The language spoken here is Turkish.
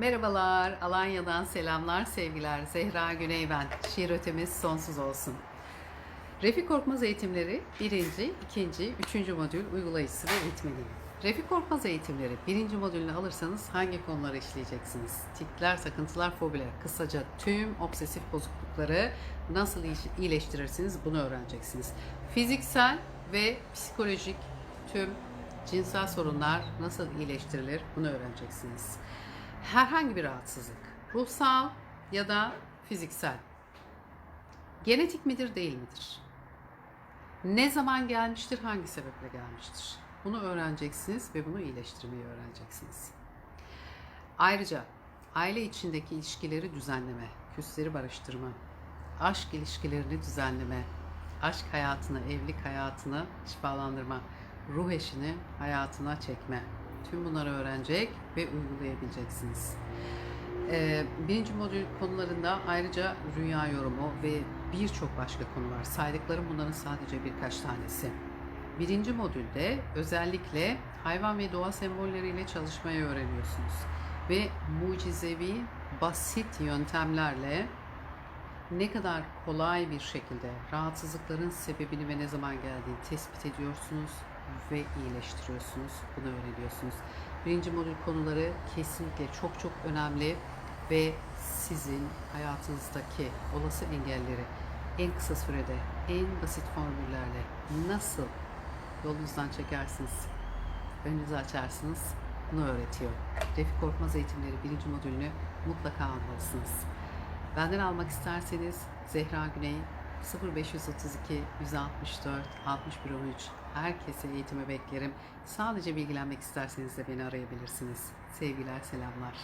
Merhabalar, Alanya'dan selamlar, sevgiler. Zehra Güney ben. Şiir ötemiz sonsuz olsun. Refik Korkmaz eğitimleri 1. 2. 3. modül uygulayıcısı ve eğitmeni. Refik Korkmaz eğitimleri 1. modülünü alırsanız hangi konuları işleyeceksiniz? Tikler, sakıntılar, fobiler, kısaca tüm obsesif bozuklukları nasıl iyileş- iyileştirirsiniz bunu öğreneceksiniz. Fiziksel ve psikolojik tüm cinsel sorunlar nasıl iyileştirilir bunu öğreneceksiniz. Herhangi bir rahatsızlık, ruhsal ya da fiziksel, genetik midir değil midir? Ne zaman gelmiştir, hangi sebeple gelmiştir? Bunu öğreneceksiniz ve bunu iyileştirmeyi öğreneceksiniz. Ayrıca aile içindeki ilişkileri düzenleme, küsleri barıştırma, aşk ilişkilerini düzenleme, aşk hayatını, evlilik hayatını şifalandırma, ruh eşini hayatına çekme. Tüm bunları öğrenecek ve uygulayabileceksiniz. Ee, birinci modül konularında ayrıca rüya yorumu ve birçok başka konu var. Saydıklarım bunların sadece birkaç tanesi. Birinci modülde özellikle hayvan ve doğa sembolleriyle çalışmayı öğreniyorsunuz. Ve mucizevi, basit yöntemlerle ne kadar kolay bir şekilde rahatsızlıkların sebebini ve ne zaman geldiğini tespit ediyorsunuz ve iyileştiriyorsunuz. Bunu öğreniyorsunuz. Birinci modül konuları kesinlikle çok çok önemli ve sizin hayatınızdaki olası engelleri en kısa sürede, en basit formüllerle nasıl yolunuzdan çekersiniz, önünüzü açarsınız bunu öğretiyor. Refik Korkmaz eğitimleri birinci modülünü mutlaka almalısınız. Benden almak isterseniz Zehra Güney 0532 164 61 13 herkese eğitime beklerim. Sadece bilgilenmek isterseniz de beni arayabilirsiniz. Sevgiler, selamlar.